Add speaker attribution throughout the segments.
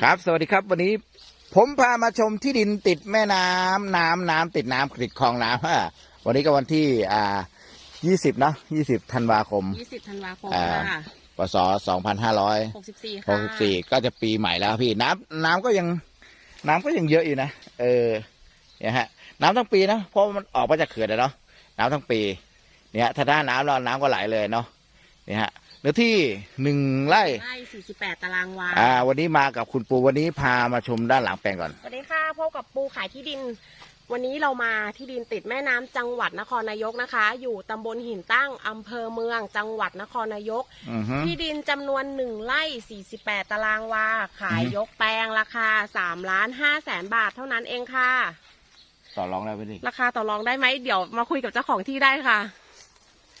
Speaker 1: ครับ สวัสดีครับ วันนี้ผมพามาชมที่ดินติดแม่น้ำน้ำน้ำติดน้ำติดคลองน้ำฮะวันนี้ก็วันที่อ่ายี่สิบเนาะยี่สิบธันวาคม
Speaker 2: 20ธันวาคม
Speaker 1: อ่า
Speaker 2: ค่ะ
Speaker 1: ปศสองพันห้าร้อย
Speaker 2: 64
Speaker 1: ห
Speaker 2: ค่ะ
Speaker 1: กสิบสี่ก็จะปีใหม่แล้วพี่น้ำน้ำก็ยัง น้ำก็ยังเยอะอยู่นะ เออเนี่ยฮะ น้ำทั้งปีนะเพราะมันออกมาจากเขื่อนอะเนาะน้ำทั้งปี เนี่ย ถ้าหน้าน้ำแล้วน้ำก็ไหลเลยเนาะเนี่ยฮะเนื้อที่หนึ่งไร่
Speaker 2: ไร่48ตารางวา
Speaker 1: อ่า วันนี้มากับคุณปูวันนี้พามาชมด้านหลังแปลงก่อน
Speaker 2: สวัสดีค่ะพบกับปูขายที่ดิน วันนี้เรามาที่ดินติดแม่น้ำจังหวัดนครนายกนะคะ อยู่ตำบลหินตั้งอำเภอเมืองจังหวัดนครนายก
Speaker 1: อือฮึ
Speaker 2: ที่ดินจำนวน1ไร่ 48 ตารางวา ขาย
Speaker 1: อือฮึ
Speaker 2: ยกแปลงราคา3ล้าน5แสนบาทเท่านั้นเองค่ะ
Speaker 1: ต่อรองได้ไหมนี่
Speaker 2: ราคาต่อรองได้ไหมเดี๋ยวมาคุยกับเจ้าของที่ได้ค่ะ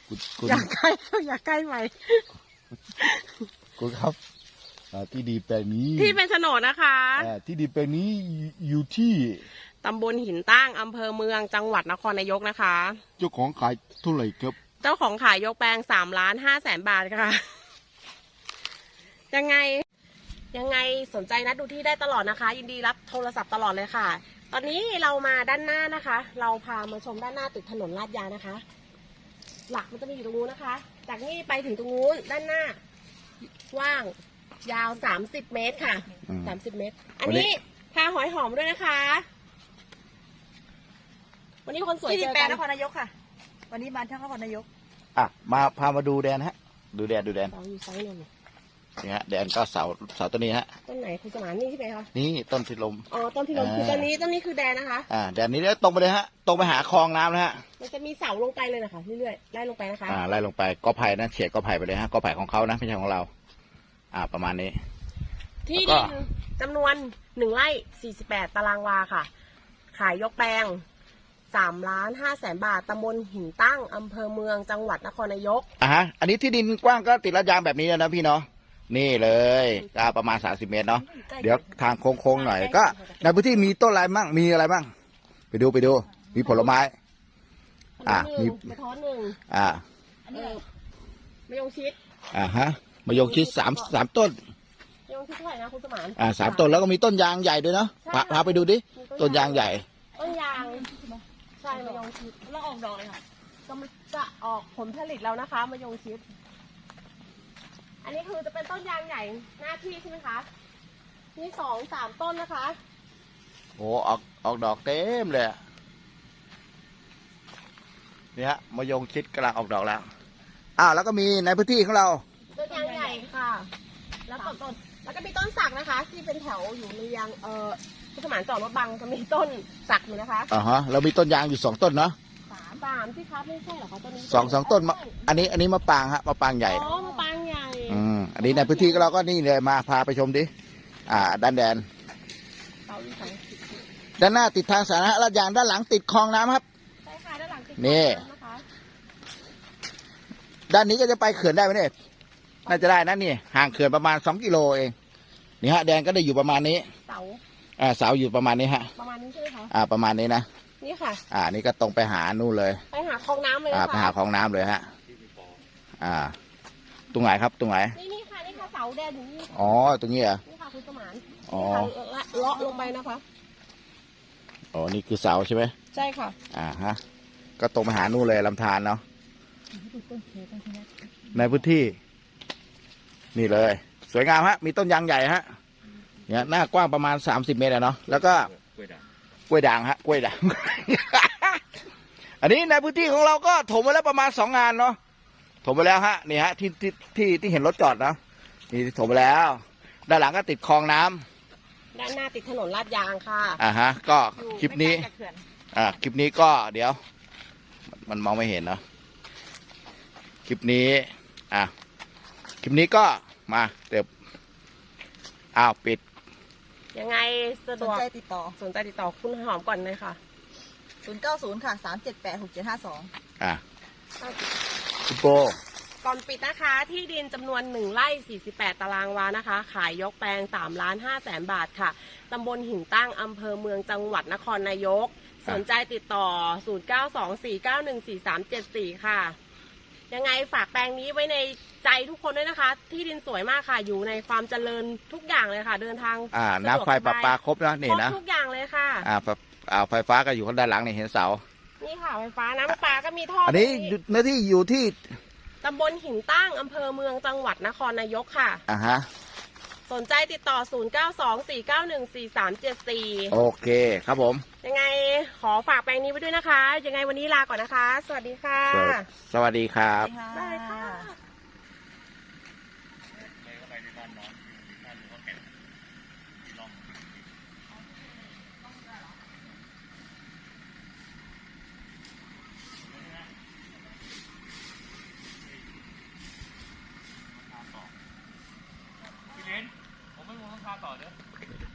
Speaker 1: คุณคุณ
Speaker 2: อยากใกล้อยากใกล้ไหม
Speaker 3: คุณครับอ่าที่ดีแปลงนี้
Speaker 2: ที่เป็นโฉนดนะคะ
Speaker 3: อ่าที่ดีแปลงนี้อยู่อยู่ที่
Speaker 2: ตำบลหินตั้งอำเภอเมืองจังหวัดนครนายกนะคะ
Speaker 3: เจ้าของขายเท่าไหร่ครับ
Speaker 2: เจ้าของขายยกแปลงสามล้านห้าแสนบาทค่ะ ยังไง ยังไงสนใจนัดดูที่ได้ตลอดนะคะ ยินดีรับโทรศัพท์ตลอดเลยค่ะ ตอนนี้เรามาด้านหน้านะคะ เราพามาชมด้านหน้าติดถนนลาดยางนะคะ หลักมันจะมีอยู่ตรงนู้นนะคะ จากนี้ไปถึงตรงนู้นด้านหน้าว่างยาวสามสิบเมตรค่ะ
Speaker 1: อืม
Speaker 2: สามสิบเมตร อัน
Speaker 1: วันนี้
Speaker 2: นี้พาหอยหอมด้วยนะคะ วันนี้คนสวย
Speaker 4: ที่
Speaker 2: เจ
Speaker 4: ดิน
Speaker 2: อ
Speaker 4: แปล
Speaker 2: กั
Speaker 4: ง
Speaker 2: น
Speaker 4: นครนายกค่ะ วันนี้มาที่นครนายก
Speaker 1: อะมาพามาดูแดนฮะ ดูแดนดูแดน
Speaker 2: เสาอยู่ไซส์หนึ่ง
Speaker 1: นี่ ฮะแดนก็เสาเสาต้นนี้ฮะ
Speaker 2: ต้นไหนคุณสมานนี่ใช่ไหมคะ
Speaker 1: นี่ต้นทิลม
Speaker 2: อ๋อต้นที่ลง
Speaker 1: อ่า
Speaker 2: คือต้นนี้ต้นนี้คือแดนนะคะ
Speaker 1: อ่าแดนนี้แล้วตรงไปเลยฮะตรงไปหาคลองน้ำนะฮะ
Speaker 2: มันจะมีเสาลงไปเลยนะคะเรื่อยๆไล่ลงไปนะคะ
Speaker 1: อ่าไล่ลงไปกอไผ่นะเฉียดกอไผ่ไปเลยฮะกอไผ่ของเขานะไม่ใช่ของเรา อ่าประมาณนี้
Speaker 2: ที่
Speaker 1: แล้วก็
Speaker 2: ดินจำนวนหนึ่งไร่สี่สิบแปดตารางวาค่ะ ขายยกแปลงสามล้านห้าแสนบาทตำบลหินตั้งอำเภอเมืองจังหวัดนครนายก
Speaker 1: อ่าฮะอันนี้ที่ดินกว้างก็ติดระยางแบบนี้นะพี่เนาะ นี่เลยก็ประมาณสามสิบเมตรเนาะเดี๋ยวทางโค้งๆหน่อยก็ในพื้นที่มีต้นอะไรบ้างมีอะไรบ้างไปดูไปดู มีผลไม้ อะ
Speaker 2: หนึ่ง
Speaker 1: มี
Speaker 2: กระท้อนหนึ่ง
Speaker 1: อ่า
Speaker 2: เออมะยงชิด
Speaker 1: อ่าฮะมายงชิดสามสามต้น
Speaker 2: มะยงชิดเท่าไหร่นะคุณสมาน
Speaker 1: อ่าสามต้นแล้วก็มีต้นยางใหญ่ด้วยเนาะพาพาไปดูดิ
Speaker 2: มี
Speaker 1: ต้นยางใหญ่
Speaker 2: ต้นยางใช่มะยงชิด
Speaker 4: แล้วออกดอกเลยค่ะ
Speaker 2: กำลังจะออกผลผลิตแล้วนะคะมะยงชิด อันนี้คือจะเป็นต้นยางใหญ่หน้าที่ใช่ไหมคะ นี่สองสามต้นนะคะ
Speaker 1: โอ้ออกออกดอกเต็มเลยอะนี่ฮะมายงชิดกำลังออกดอกแล้วอ้าวแล้วก็มีในพื้นที่ของเรา
Speaker 2: ต้นยางใหญ่ค่ะ แล้วก็ต้น แล้วก็มีต้นสักนะคะ ที่เป็นแถวอยู่ในยางเอ่อที่สมานจอดรถบังจะมีต้นสักอยู่นะคะ
Speaker 1: อ่าฮะเรามีต้นยางอยู่สองต้นเนาะ
Speaker 2: สามสามที่ครับไม่ใช่เหรอคะต้นนี้
Speaker 1: สองสองต้นมะอันนี้อันนี้มะปางฮะมะปางใหญ่
Speaker 2: อ๋อมะปรางใหญ่
Speaker 1: อืมอันนี้ในพื้นที่ก็เราก็นี่เลยมาพาไปชมดิ อ่า ด้านแดน
Speaker 2: เสาอยู่สอง
Speaker 1: ด้านหน้าติดทางสาธารณะลาดยางด้านหลังติดคลองน้ำครับ
Speaker 2: ใช่ค่ะด้านหลังติด
Speaker 1: นี่ำ
Speaker 2: นะคะ
Speaker 1: ด้านนี้ก็จะไปเขื่อนได้ไหมเนี่ยน่าจะได้นะนี่ห่างเขื่อนประมาณสองกิโลเองนี่ฮะแดนก็ได้อยู่ประมาณนี้
Speaker 2: เสา
Speaker 1: อ่าเสาอยู่ประมาณนี้ฮะ
Speaker 2: ประมาณนี้ใช่ไหมคะ
Speaker 1: อ่า ประมาณนี้นะ
Speaker 2: นี่ค่ะ
Speaker 1: อ่า นี่ก็ตรงไปหานู่นเลย
Speaker 2: ไปหาคลองน้ำเลย
Speaker 1: อ่า
Speaker 2: นะ
Speaker 1: ไป
Speaker 2: คะ
Speaker 1: หาคลองน้ำเลยฮะ อ่า ตรงไหนครับตรงไหน
Speaker 2: นี่นี่ค่ะนี่ค่ะเสาแดงอยู่นี่
Speaker 1: อ๋อ ตรงนี้เหรอ
Speaker 2: นี่ค่ะคุณสมาน
Speaker 1: อ๋อ
Speaker 2: นี่ค่ะเลาะลงไปนะคะ
Speaker 1: อ๋อ นี่คือเสาใช่ไหม
Speaker 2: ใช่ค่ะ
Speaker 1: อ่าฮะ ก็ตรงไปหานู่นเลยลำธารเนาะ ในพื้นที่ นี่เลย สวยงามฮะ มีต้นยางใหญ่ฮะ เนี่ยหน้ากว้างประมาณสามสิบเมตรอะเนาะ แล้วก็กล้วยด่างฮะกล้วยด่าง อันนี้ในพื้นที่ของเราก็ถมไปแล้วประมาณสองงานเนาะถมไปแล้วฮะนี่ฮะที่ที่ที่ที่เห็นรถจอดเนาะ นี่ถมไปแล้ว ด้านหลังก็ติดคลองน้ำ
Speaker 2: ด้านหน้าติดถนนลาดยางค่ะ
Speaker 1: อ่าฮะ ก็
Speaker 2: อยู่
Speaker 1: คลิปนี้
Speaker 2: ไม่ไกลจากเขื่อน
Speaker 1: อ่าคลิปนี้ก็เดี๋ยว มันมองไม่เห็นเนาะคลิปนี้ อะคลิปนี้ก็มาเดี๋ยวอ้าวปิด
Speaker 2: ยังไงสะ
Speaker 4: ส
Speaker 2: ด
Speaker 4: น
Speaker 2: วก
Speaker 4: ใจติดต่อ
Speaker 2: สนใจติดต่อคุณหอมก่อนเลยค่ะ
Speaker 4: 090 ค่ะ 378 6752
Speaker 1: อะคุณโป
Speaker 2: ก่อนปิดนะคะ ที่ดินจำนวน 1ไร่ 48 ตารางวานะคะ ขายยกแปลง3ล้าน5แสนบาทค่ะตำบลหินตั้งอำเภอเมืองจังหวัดนครนายก สนใจติดต่อ 0924914374 ค่ะ ยังไงฝากแปลงนี้ไว้ในใจทุกคนด้วยนะคะ ที่ดินสวยมากค่ะ อยู่ในความเจริญทุกอย่างเลยค่ะ เดินทาง
Speaker 1: อ่า
Speaker 2: สะดวก
Speaker 1: น้ำไฟประปาครบนะนี่
Speaker 2: ครบ
Speaker 1: นะ
Speaker 2: ทุกอย่างเลยค่ะ
Speaker 1: อ่าไฟอ่าไฟฟ้าก็อยู่ข้างด้านหลังนี่เห็นเสา
Speaker 2: นี่ค่ะไฟฟ้าน้ำประปาก็มีท่อ
Speaker 1: อั
Speaker 2: อั
Speaker 1: นนี้อยู่เนื้อที่อยู่ที่
Speaker 2: ตำบลหินตั้งอำเภอเมืองจังหวัดนครนายกค่ะ
Speaker 1: อ่าฮะ
Speaker 2: สนใจติดต่อ 0924914374
Speaker 1: โอเคครับผม
Speaker 2: ยังไงขอฝากแปลงนี้ไว้ด้วยนะคะ ยังไงวันนี้ลาก่อนนะคะ สวัสดีค่ะ
Speaker 1: สวัสสวัสดีครับ
Speaker 2: ได้ค่ะ
Speaker 5: ต่อเด้อ